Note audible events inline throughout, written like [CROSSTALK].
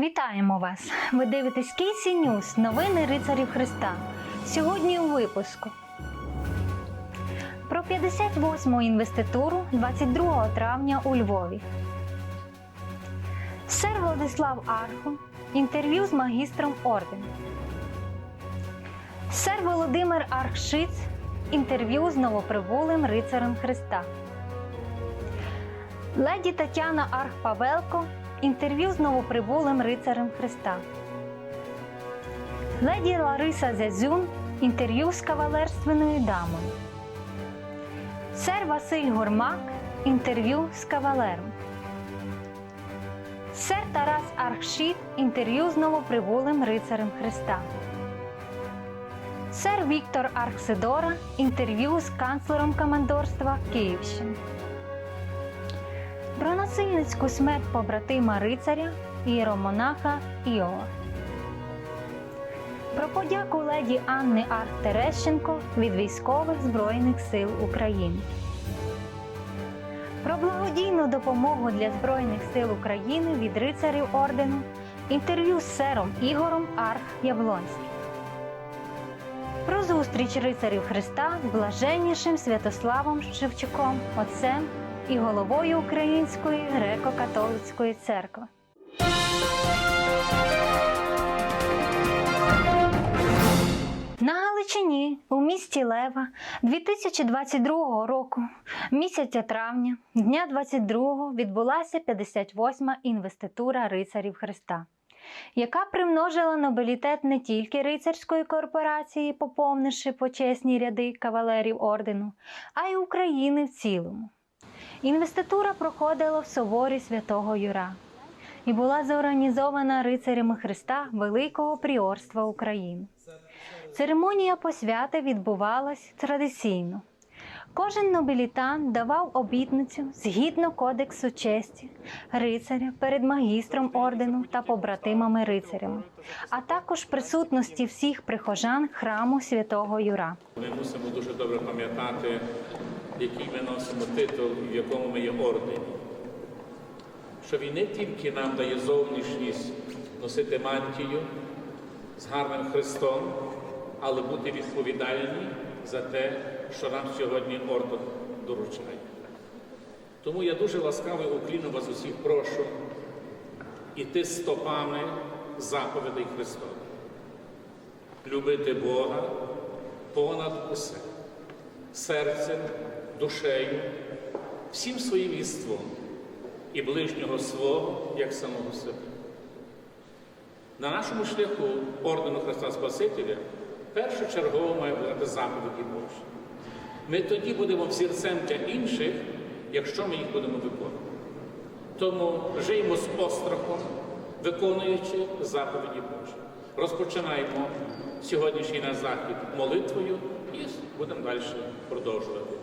Вітаємо вас! Ви дивитесь Кейсі Ньюс, новини рицарів Христа. Сьогодні у випуску. Про 58-му інвеституру 22 травня у Львові. Сер Владислав Арху. Інтерв'ю з магістром ордену. Сер Володимир Архшиц. Інтерв'ю з новоприбулим рицарем Христа. Леді Тетяна Арх-Павелко. Інтерв'ю з новоприбулим рицарем Христа. Леді Лариса Зязюн. Інтерв'ю з кавалерственною дамою. Сер Василь Гурмак. Інтерв'ю з кавалером. Сер Тарас Архшіт. Інтерв'ю з новоприбулим рицарем Христа. Сер Віктор Архсидора. Інтерв'ю з канцлером командорства Київщини. Про насильницьку смерть побратима рицаря іеромонаха Іова. Про подяку леді Анни Арх Терещенко від військових Збройних сил України. Про благодійну допомогу для Збройних сил України від рицарів ордену. Інтерв'ю з сером Ігором Арх Яблонським. Про зустріч рицарів Христа з блаженнішим Святославом Шевчуком, отцем і головою Української греко-католицької церкви. На Галичині у місті Лева 2022 року, місяця травня, дня 22 відбулася 58-ма інвеститура рицарів Христа, яка примножила нобілітет не тільки рицарської корпорації, поповнивши почесні ряди кавалерів ордену, а й України в цілому. Інвеститура проходила в соборі святого Юра і була зорганізована рицарями Христа Великого Пріорства України. Церемонія посвяти відбувалась традиційно. Кожен нобілітан давав обітницю згідно кодексу честі рицаря перед магістром ордену та побратимами рицарями, а також присутності всіх прихожан храму святого Юра. Ми мусимо дуже добре пам'ятати, який ми носимо титул, і в якому ми є ордені. Що він не тільки нам дає зовнішність носити мантію з гарним Христом, але бути відповідальні за те, що нам сьогодні орден доручає. Тому я дуже ласкавий укліну вас усіх прошу іти стопами заповідей Христових. Любити Бога понад усе, серцем, душею, всім своїм єством і ближнього свого як самого себе. На нашому шляху ордену Христа Спасителя першочергово має бути заповіді Божі. Ми тоді будемо взірцем для інших, якщо ми їх будемо виконувати. Тому живемо з острахом, виконуючи заповіді Божі. Розпочинаємо сьогоднішній наш захід молитвою і будемо далі продовжувати.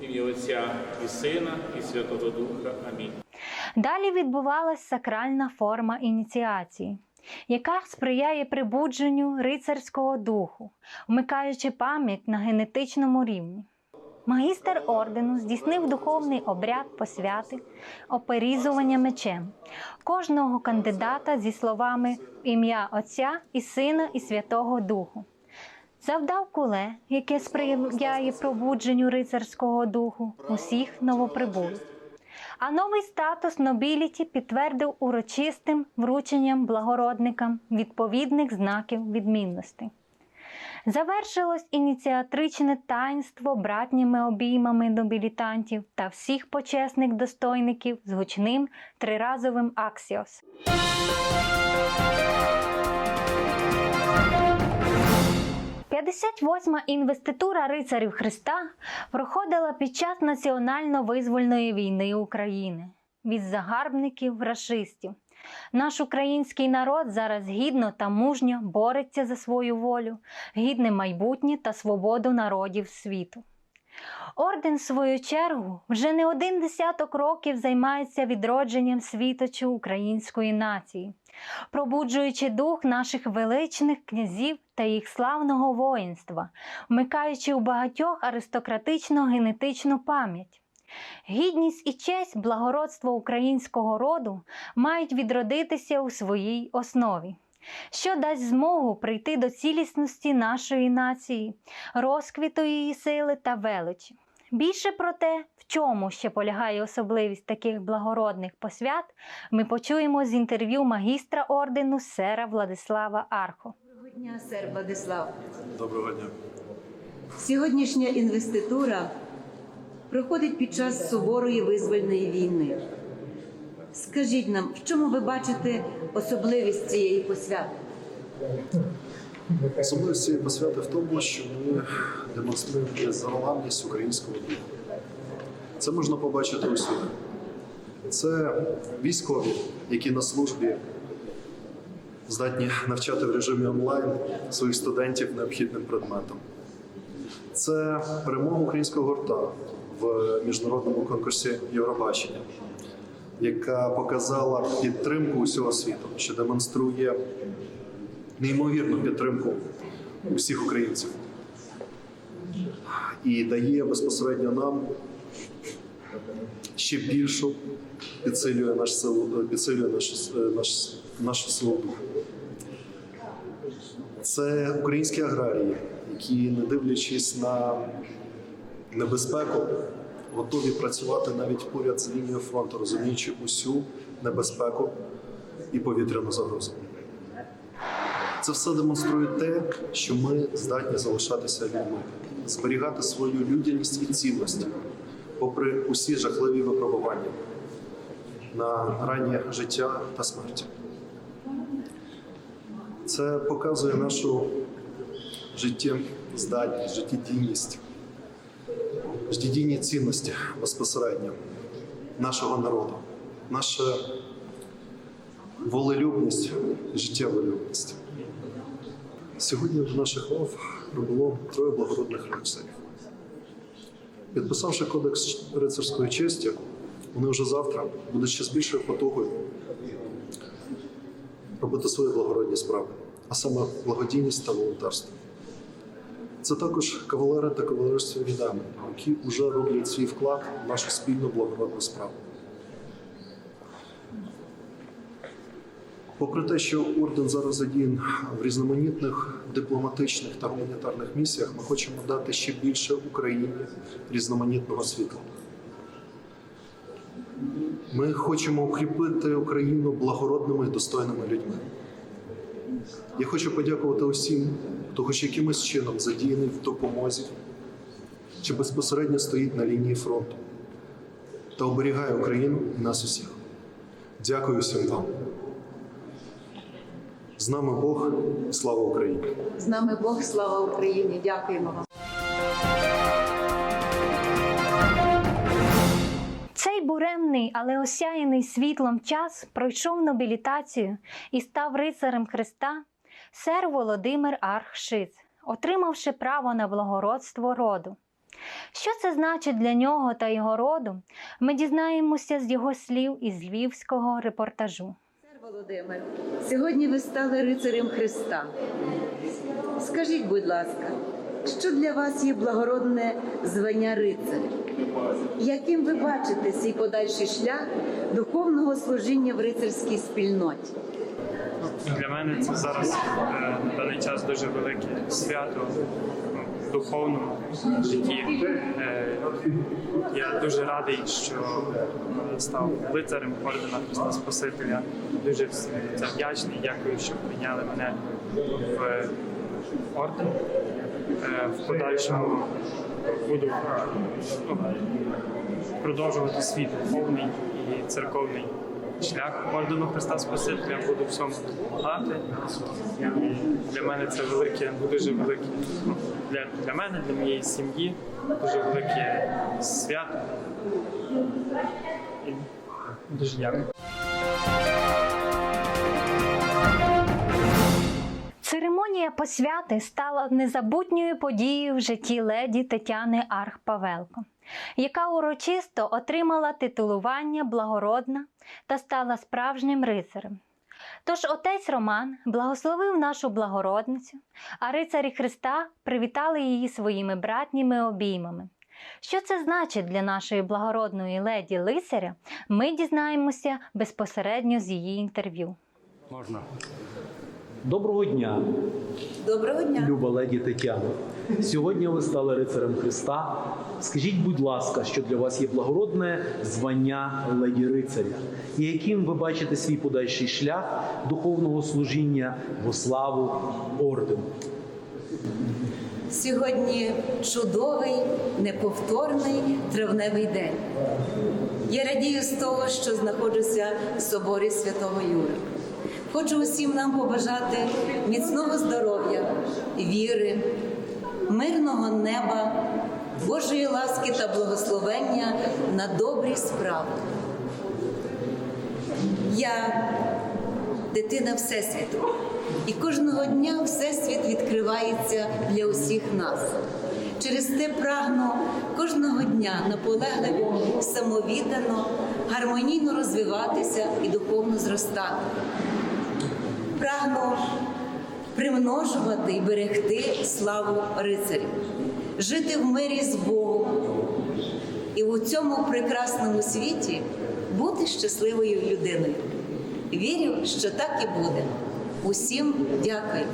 Ім'я Отця і Сина, і Святого Духа. Амінь. Далі відбувалась сакральна форма ініціації, яка сприяє прибудженню рицарського духу, вмикаючи пам'ять на генетичному рівні. Магістр ордену здійснив духовний обряд посвяти, оперізування мечем кожного кандидата зі словами ім'я Отця і Сина і Святого Духу. Завдав куле, яке сприяє пробудженню рицарського духу усіх новоприбулих. А новий статус нобіліті підтвердив урочистим врученням благородникам відповідних знаків відмінностей. Завершилось ініціатричне таїнство братніми обіймами нобілітантів та всіх почесних достойників з гучним триразовим аксіос. П'ятдесят восьма інвеститура рицарів Христа проходила під час національно-визвольної війни України від загарбників рашистів. Наш український народ зараз гідно та мужньо бореться за свою волю, гідне майбутнє та свободу народів світу. Орден, в свою чергу, вже не один десяток років займається відродженням світочу української нації, пробуджуючи дух наших величних князів та їх славного воїнства, вмикаючи у багатьох аристократично генетичну пам'ять. Гідність і честь благородство українського роду мають відродитися у своїй основі, що дасть змогу прийти до цілісності нашої нації, розквіту її сили та величі. Більше про те, в чому ще полягає особливість таких благородних посвят, ми почуємо з інтерв'ю магістра ордену сера Владислава Архо. Доброго дня, сер Владислав. Доброго дня. Сьогоднішня інвеститура проходить під час суворої визвольної війни. Скажіть нам, в чому ви бачите особливість цієї посвяти? Особливість цієї посвяти в тому, що ми демонструємо незламність українського духу. Це можна побачити усюди. Це військові, які на службі здатні навчати в режимі онлайн своїх студентів необхідним предметам. Це перемога українського гурта в міжнародному конкурсі Євробачення, яка показала підтримку усього світу, що демонструє неймовірну підтримку усіх українців і дає безпосередньо нам ще більшу підсилює наш силу, підсилює наш, наш, нашу силу духу. Це українські аграрії, які, не дивлячись на небезпеку, готові працювати навіть поряд з лінією фронту, розуміючи усю небезпеку і повітряну загрозу. Це все демонструє те, що ми здатні залишатися людьми, зберігати свою людяність і цінності, попри усі жахливі випробування на грані життя та смерті. Це показує нашу життєздатність, життєдійність, життєдійні цінності безпосередньо нашого народу, наша волелюбність, життєволюбність. Сьогодні до наших лав прибуло троє благородних рицарів. Підписавши кодекс рицарської честі, вони вже завтра будуть ще з більшою потугою робити свої благородні справи, а саме благодійність та волонтерство. Це також кавалери та кавалерські віддами, які вже роблять свій вклад в нашу спільну благородну справу. Попри те, що орден зараз задіян в різноманітних дипломатичних та гуманітарних місіях, ми хочемо дати ще більше Україні різноманітного світла. Ми хочемо укріпити Україну благородними і достойними людьми. Я хочу подякувати усім, хто хоч якимось чином задіяний в допомозі чи безпосередньо стоїть на лінії фронту та оберігає Україну і нас усіх. Дякую всім вам. З нами Бог, слава Україні! З нами Бог, слава Україні! Дякуємо вам. Цей буремний, але осяяний світлом час пройшов нобілітацію і став рицарем Христа сер Володимир Архшиц, отримавши право на благородство роду. Що це значить для нього та його роду, ми дізнаємося з його слів із львівського репортажу. Володимир, сьогодні ви стали рицарем Христа. Скажіть, будь ласка, що для вас є благородне звання рицаря? Яким ви бачите свій подальший шлях духовного служіння в рицарській спільноті? Для мене це зараз е, даний час дуже велике свято ну, духовному житті. Е, я дуже радий, що е, став лицарем ордена Христа Спасителя. Дуже всім за вдячний. Дякую, що прийняли мене в орден. Е, в подальшому буду ну, продовжувати свій духовний і церковний шлях ордену Христа Спасителя, буду всьому допомагати. Для мене це велике, дуже велике для, для мене, для моєї сім'ї, дуже велике свято. І дуже дякую. Церемонія посвяти стала незабутньою подією в житті леді Тетяни Арх Павелко, яка урочисто отримала титулування благородна та стала справжнім рицарем. Тож отець Роман благословив нашу благородницю, а рицарі Христа привітали її своїми братніми обіймами. Що це значить для нашої благородної леді лицаря, ми дізнаємося безпосередньо з її інтерв'ю. Можна. Доброго дня, Доброго дня. люба леді Тетяно. Сьогодні ви стали рицарем Христа. Скажіть, будь ласка, що для вас є благородне звання леді рицаря, і яким ви бачите свій подальший шлях духовного служіння во славу ордену? Сьогодні чудовий, неповторний травневий день. Я радію з того, що знаходжуся в соборі святого Юри. Хочу усім нам побажати міцного здоров'я, віри, мирного неба, Божої ласки та благословення на добрі справи. Я дитина Всесвіту. І кожного дня Всесвіт відкривається для усіх нас. Через те прагну кожного дня наполегливо, самовіддано, гармонійно розвиватися і духовно зростати. Прагну примножувати і берегти славу рицарів, жити в мирі з Богом і у цьому прекрасному світі бути щасливою людиною. Вірю, що так і буде. Усім дякую.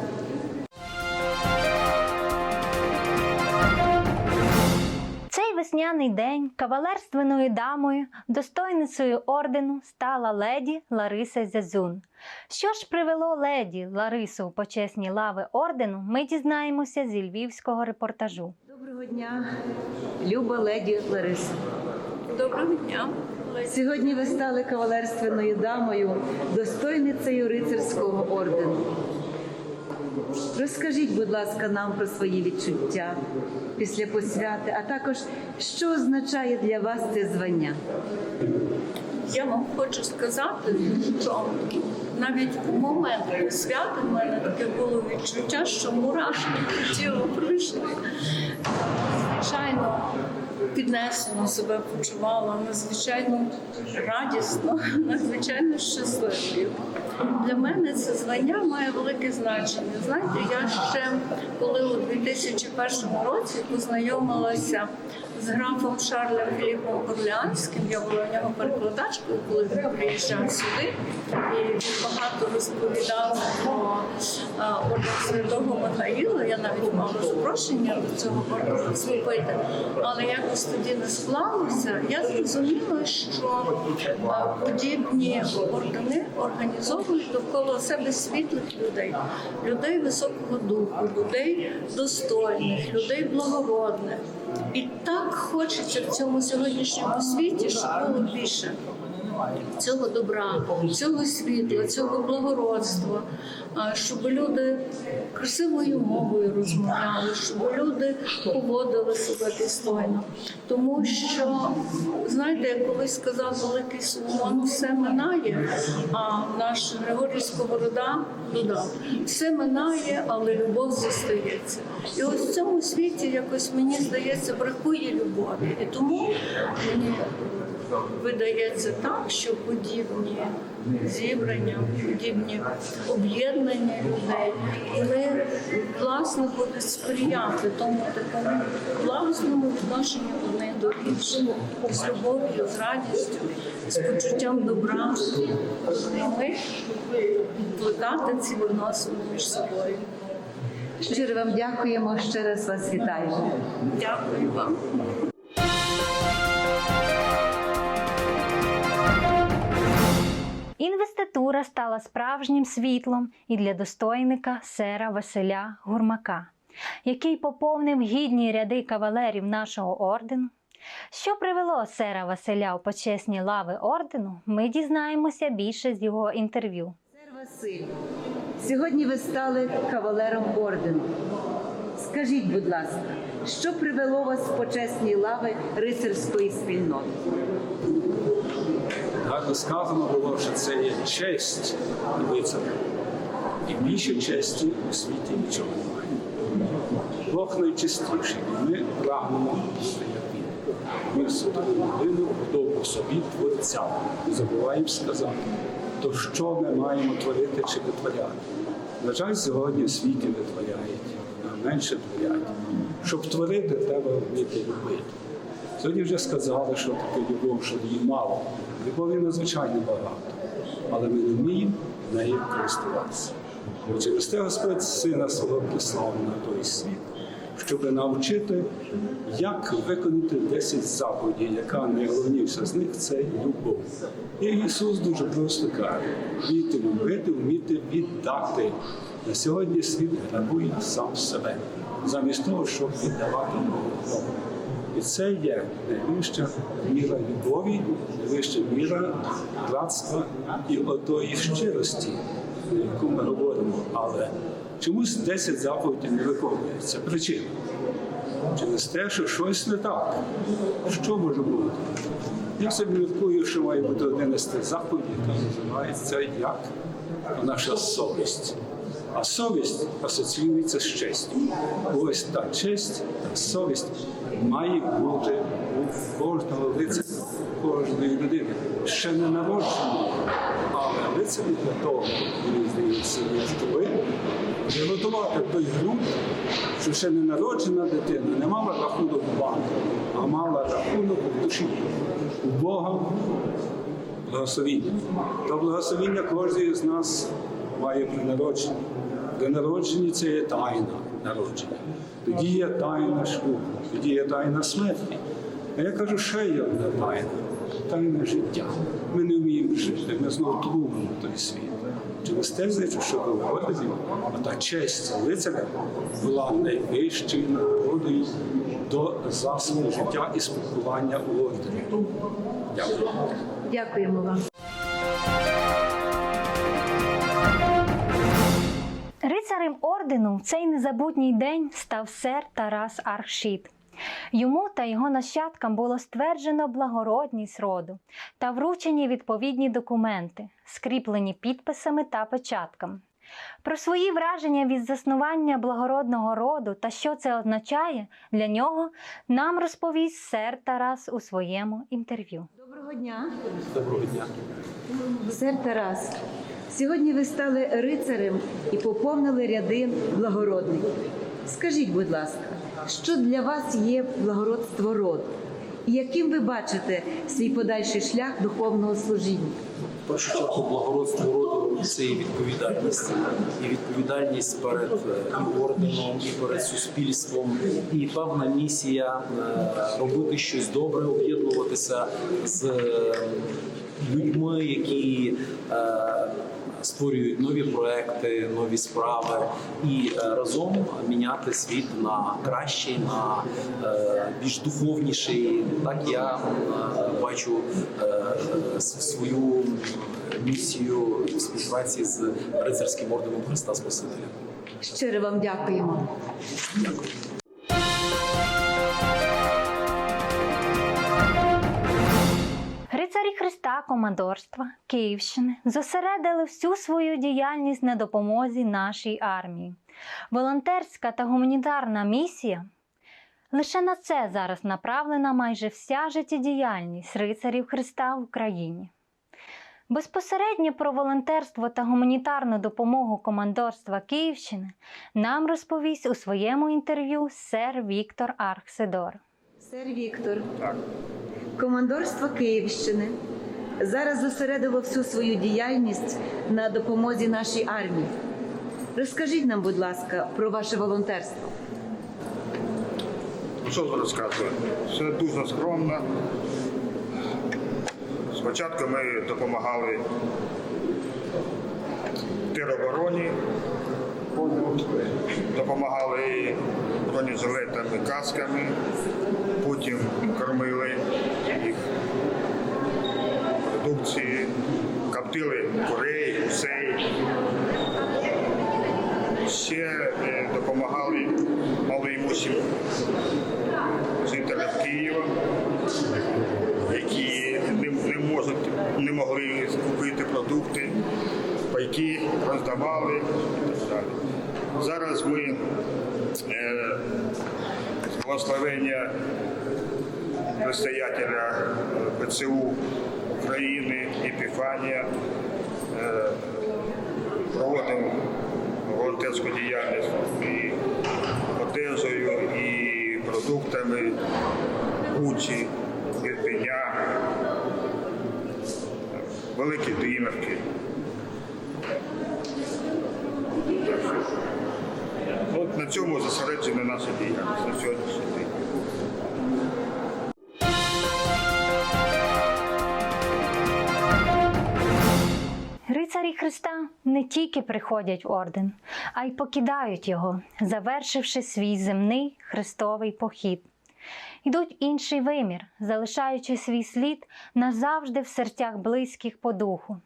Весняний день кавалерственною дамою, достойницею ордену стала леді Лариса Зязун. Що ж привело леді Ларису у почесні лави ордену, ми дізнаємося зі львівського репортажу. Доброго дня, люба леді Лариса. Доброго дня. Сьогодні ви стали кавалерственною дамою, достойницею рицарського ордену. Розкажіть, будь ласка, нам про свої відчуття після посвяти, а також що означає для вас це звання. Я вам хочу сказати, що навіть у момент свята в мене таке було відчуття, що мурашки по тілу прийшли. Звичайно, піднесено себе почувала, надзвичайно радісно, [LAUGHS] надзвичайно щасливою. Для мене це звання має велике значення. Знаєте, я ще коли у 2001 році познайомилася з графом Шарлем Філіпом Орлеанським, я була у нього перекладачкою, коли він приїжджав сюди, і він багато розповідав про орден святого Михаїла. Я навіть мала запрошення до цього ордену вступити. Але якось тоді не склалося. Я зрозуміла, що подібні ордени організовують довкола себе світлих людей, людей високого духу, людей достойних, людей благородних. І так хочеться в цьому сьогоднішньому світі, щоб було більше цього добра, цього світла, цього благородства, щоб люди красивою мовою розмовляли, щоб люди поводили себе достойно. Тому що, знаєте, як колись сказав великий Соломон, все минає, а наш Григорій Сковорода додав, все минає, але любов зостається. І ось в цьому світі якось мені здається бракує любові. І тому мені видається так, що подібні зібрання, подібні об'єднання людей, вони власне будуть сприяти тому такому власному відношенню одне до іншого, з любов'ю, з радістю, з почуттям добра. Ми впливати ці відносини між собою. Щиро вам дякуємо, ще раз вас вітаємо. Дякую вам. Інвеститура стала справжнім світлом і для достойника сера Василя Гурмака, який поповнив гідні ряди кавалерів нашого ордену. Що привело сера Василя у почесні лави ордену, ми дізнаємося більше з його інтерв'ю. Сер Василь, сьогодні ви стали кавалером ордену. Скажіть, будь ласка, що привело вас в почесні лави рицарської спільноти? Так сказано було, що це є честь лицаря. І більше честі у світі нічого немає. Бог найчистіший. Ми прагнемо як. Ми сотворили людину подобу собі творця. Не забуваємо сказати, то що ми маємо творити чи витворяти. На жаль, сьогодні в світі витворяють, а менше творять. Щоб творити, треба вміти любити. Сьогодні вже сказали, що таке любов, що її мало. Любові надзвичайно багато, але ми не вміємо нею користуватися. Через те Господь Сина свого прислав на той світ, щоб навчити, як виконати 10 заповідей, яка найголовніша з них це любов. І Ісус дуже просто каже: вміти любити, вміти віддати. На сьогодні світ грабує сам себе, замість того, щоб віддавати Богу. І це є найвища міра любові, найвища міра братства і отої щирості, про яку ми говоримо. Але чомусь 10 заповідей не виконується. Причина. Через те, що щось не так. Що може бути? Я собі міркую, що має бути 11 заповідей, яка називається як наша совість. А совість асоціюється з честю. Ось та честь, та совість має бути у кожного лицаря, кожної людини. Ще не народженого, але лицарі для того, здається, є щоб приготувати той ґрунт, що ще не народжена дитина, не мала рахунок в банку, а мала рахунок в душі. У Бога благословіння. То благословіння кожен з нас має при народженні. При народженні це є тайна народження. Тоді є тайна шлюбу, тоді є тайна смерті. А я кажу, ще є одна тайна тайна життя. Ми не вміємо жити, ми знову трубимо той світ. Те, значить, що ви говорите, а та честь лицаря була найвищою нагородою до засобу життя і спілкування у ордені. Дякую. Дякуємо вам. Ордену в цей незабутній день став сер Тарас Аршіт. Йому та його нащадкам було стверджено благородність роду та вручені відповідні документи, скріплені підписами та печатками. Про свої враження від заснування благородного роду та що це означає для нього, нам розповість сер Тарас у своєму інтерв'ю. Доброго дня, Доброго дня. сер Тарас. Сьогодні ви стали рицарем і поповнили ряди благородників. Скажіть, будь ласка, що для вас є благородство роду? І яким ви бачите свій подальший шлях духовного служіння? Першу чергу благородство роду це і відповідальність, і відповідальність перед е, і орденом, і перед суспільством, і певна місія е, робити щось добре, об'єднуватися з е, людьми, які створюють нові проекти, нові справи, і е, разом міняти світ на кращий, на е, більш духовніший. Так я е, бачу свою місію співпраці з рицарським орденом Христа Спасителя. Щиро вам дякуємо. Рицарі командорства Київщини зосередили всю свою діяльність на допомозі нашій армії. Волонтерська та гуманітарна місія лише на це зараз направлена майже вся життєдіяльність рицарів Христа в Україні. Безпосередньо про волонтерство та гуманітарну допомогу командорства Київщини нам розповість у своєму інтерв'ю сер Віктор Архседор. Сер Віктор, командорство Київщини зараз зосередило всю свою діяльність на допомозі нашій армії. Розкажіть нам, будь ласка, про ваше волонтерство. Що ви розказувати? Все дуже скромно. Спочатку ми допомагали теробороні, допомагали бронежилетами, касками, потім кормили їх продукції, коптили курей, гусей. Ще е, допомагали малоімущим жителям Києва, які не, можуть, не могли купити продукти, пайки роздавали і так далі. Зараз ми е, з благословення настоятеля е, ПЦУ України Епіфанія е, проводимо волонтерську діяльність і одежею, і продуктами Бучі, Ірпеня, великі Димівки. От на цьому зосереджена наша діяльність на сьогоднішній не тільки приходять в орден, а й покидають його, завершивши свій земний хрестовий похід. Йдуть інший вимір, залишаючи свій слід назавжди в серцях близьких по духу.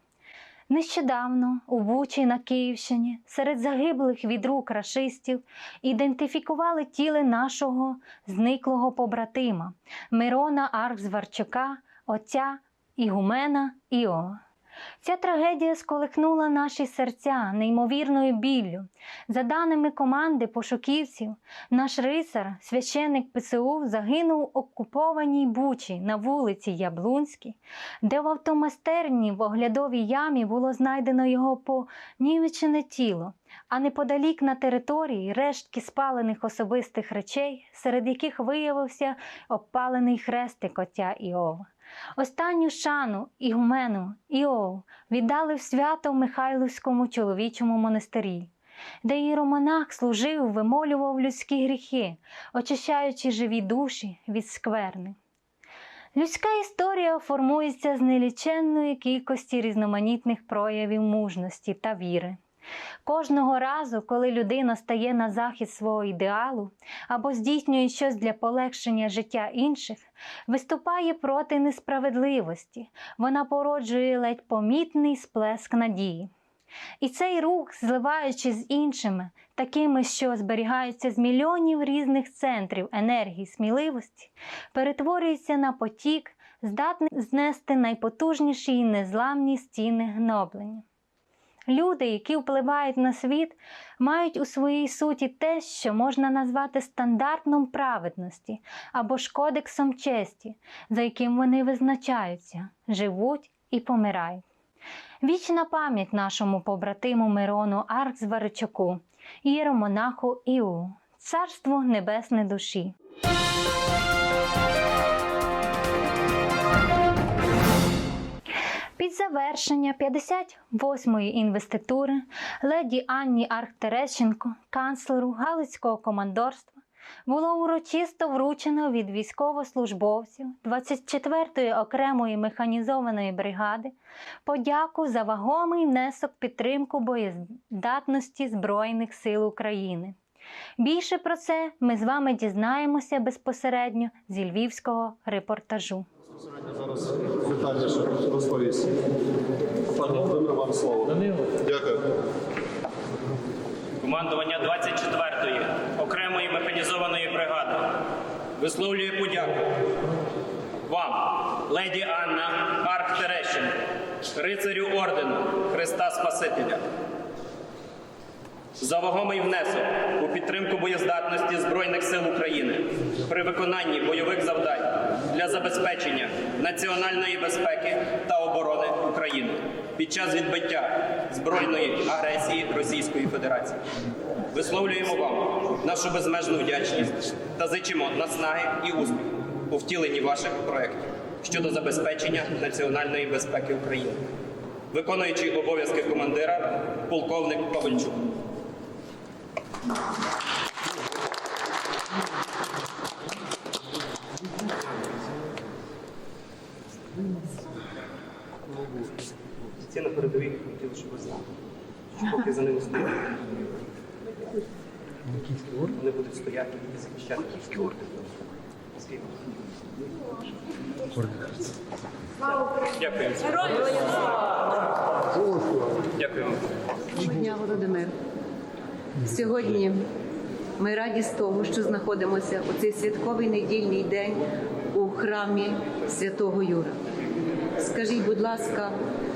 Нещодавно у Бучі на Київщині серед загиблих від рук рашистів ідентифікували тіли нашого зниклого побратима Мирона Аркзварчука, отця Ігумена Іова. Ця трагедія сколихнула наші серця неймовірною біллю. За даними команди пошуківців, наш рицар, священник ПСУ, загинув в окупованій Бучі на вулиці Яблунській, де в автомастерні в оглядовій ямі було знайдено його понівечене тіло, а неподалік на території рештки спалених особистих речей, серед яких виявився обпалений хрестик отця Іова. Останню шану ігумену Іов віддали в свято в Михайлівському чоловічому монастирі, де іеромонах служив, вимолював людські гріхи, очищаючи живі душі від скверни. Людська історія формується з неліченної кількості різноманітних проявів мужності та віри. Кожного разу, коли людина стає на захист свого ідеалу або здійснює щось для полегшення життя інших, виступає проти несправедливості, вона породжує ледь помітний сплеск надії. І цей рух, зливаючись з іншими, такими, що зберігаються з мільйонів різних центрів енергії сміливості, перетворюється на потік, здатний знести найпотужніші і незламні стіни гноблення. Люди, які впливають на світ, мають у своїй суті те, що можна назвати стандартом праведності або ж кодексом честі, за яким вони визначаються, живуть і помирають. Вічна пам'ять нашому побратиму Мирону Аркзваричуку, ієромонаху Іу, царство небесне душі. Під завершення 58-ї інвеститури леді Анні Архтерещенко, канцлеру Галицького командорства, було урочисто вручено від військовослужбовців 24-ї окремої механізованої бригади подяку за вагомий внесок підтримку боєздатності Збройних сил України. Більше про це ми з вами дізнаємося безпосередньо зі львівського репортажу. Зараз детальніше розповість. Пане Володимир, вам слово. Дякую. Командування 24-ї окремої механізованої бригади висловлює подяку вам, леді Анна Арк Терещенко, рицарю ордену Христа Спасителя, за вагомий внесок у підтримку боєздатності Збройних сил України при виконанні бойових завдань для забезпечення національної безпеки та оборони України під час відбиття збройної агресії Російської Федерації. Висловлюємо вам нашу безмежну вдячність та зичимо наснаги і успіху у втіленні ваших проєктів щодо забезпечення національної безпеки України. Виконуючий обов'язки командира, полковник Ковальчук. Ці на передовій хотіли, щоб ви знали. Що поки за ними стоять. Вони будуть стояти і захищати київський орден. Скільки? Дякую. Дякую. Доброго дня, Володимир. Сьогодні ми раді з того, що знаходимося у цей святковий недільний день у храмі Святого Юра. Скажіть, будь ласка,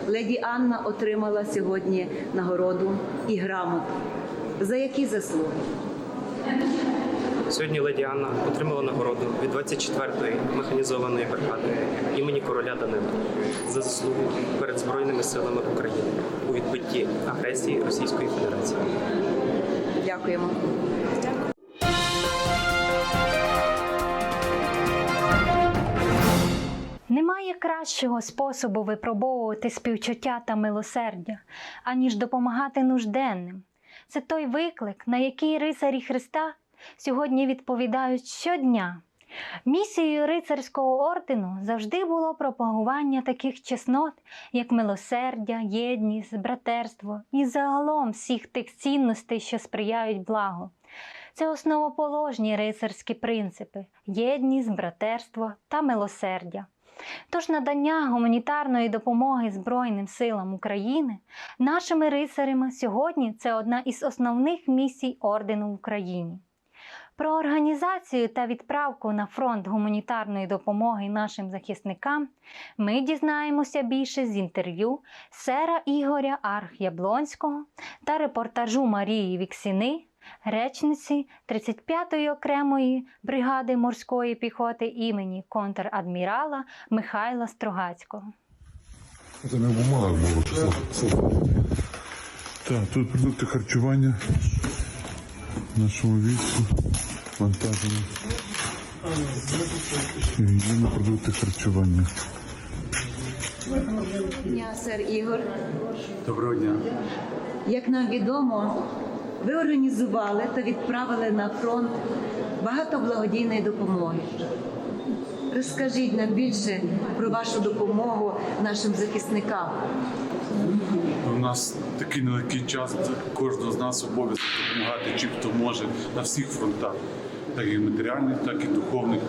леді Анна отримала сьогодні нагороду і грамоту. За які заслуги? Сьогодні леді Анна отримала нагороду від 24-ї механізованої бригади імені короля Данила за заслуги перед Збройними силами України у відбитті агресії Російської Федерації. Дякуємо. Немає кращого способу випробовувати співчуття та милосердя, аніж допомагати нужденним. Це той виклик, на який рицарі Христа сьогодні відповідають щодня. Місією рицарського ордену завжди було пропагування таких чеснот, як милосердя, єдність, братерство і загалом всіх тих цінностей, що сприяють благу. Це основоположні рицарські принципи єдність, братерство та милосердя. Тож надання гуманітарної допомоги Збройним силам України нашими рицарями сьогодні це одна із основних місій ордену в Україні. Про організацію та відправку на фронт гуманітарної допомоги нашим захисникам ми дізнаємося більше з інтерв'ю сера Ігоря Архяблонського та репортажу Марії Віксіни, речниці 35-ї окремої бригади морської піхоти імені контрадмірала Михайла Строгацького. Це не в бумагах було. Так, тут продукти харчування нашому війську, вантажені. Є продукти харчування. Дня, сер Ігор. Доброго дня. Як нам відомо, ви організували та відправили на фронт багато благодійної допомоги. Розкажіть нам більше про вашу допомогу нашим захисникам. Нас такий нелегкий час, кожного з нас обов'язок допомагати чим хто може на всіх фронтах, так і матеріальних, так і духовних.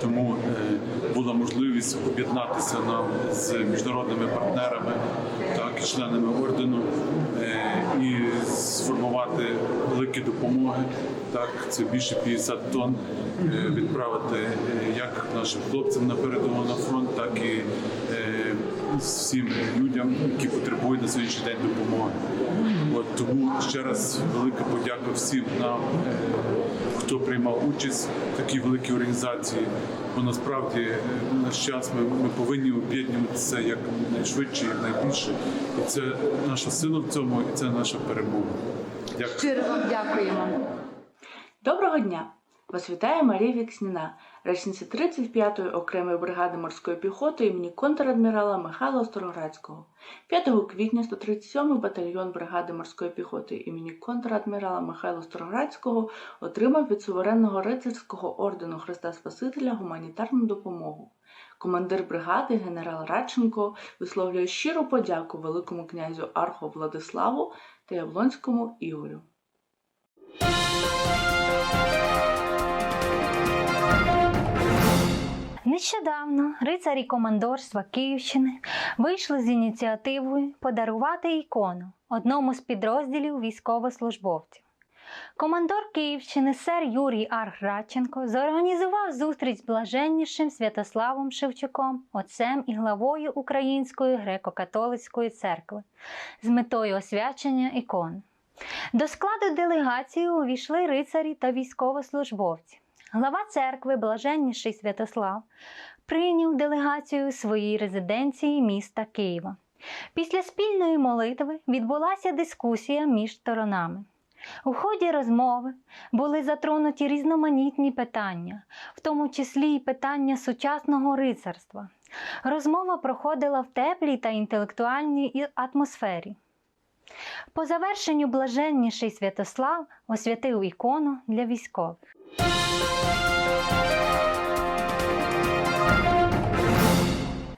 Тому е, була можливість об'єднатися нам з міжнародними партнерами, так і членами ордену е, і сформувати великі допомоги. Так, це більше 50 тонн е, відправити як нашим хлопцям на передову на фронт, так і всім людям, які потребують на сьогоднішній день допомоги. От тому ще раз велика подяка всім нам, е, хто приймав участь в такій великій організації. Бо насправді е, в наш час ми, ми повинні об'єднуватися як найшвидше, як найбільше. І це наша сила в цьому, і це наша перемога. Дякую. Щиро вам дякуємо. Доброго дня! Вас вітає Марія Віксніна, речниця 35-ї окремої бригади морської піхоти імені контрадмірала Михайла Остроградського. 5 квітня 137-й батальйон бригади морської піхоти імені контрадмірала Михайла Остроградського отримав від суверенного рицарського ордену Христа Спасителя гуманітарну допомогу. Командир бригади генерал Радченко висловлює щиру подяку великому князю Архо Владиславу та Яблонському Ігорю. Нещодавно рицарі командорства Київщини вийшли з ініціативою подарувати ікону одному з підрозділів військовослужбовців. Командор Київщини сер Юрій Арградченко зорганізував зустріч з блаженнішим Святославом Шевчуком, отцем і главою Української греко-католицької церкви з метою освячення ікон. До складу делегації увійшли рицарі та військовослужбовці. Глава церкви, блаженніший Святослав, прийняв делегацію своїй резиденції міста Києва. Після спільної молитви відбулася дискусія між сторонами. У ході розмови були затронуті різноманітні питання, в тому числі й питання сучасного рицарства. Розмова проходила в теплій та інтелектуальній атмосфері. По завершенню блаженніший Святослав освятив ікону для військових.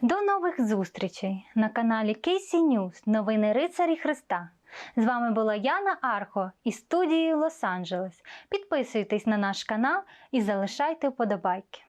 До нових зустрічей на каналі Кейсі Ньюс Новини Рицарі Христа. З вами була Яна Архо із студії Лос-Анджелес. Підписуйтесь на наш канал і залишайте вподобайки.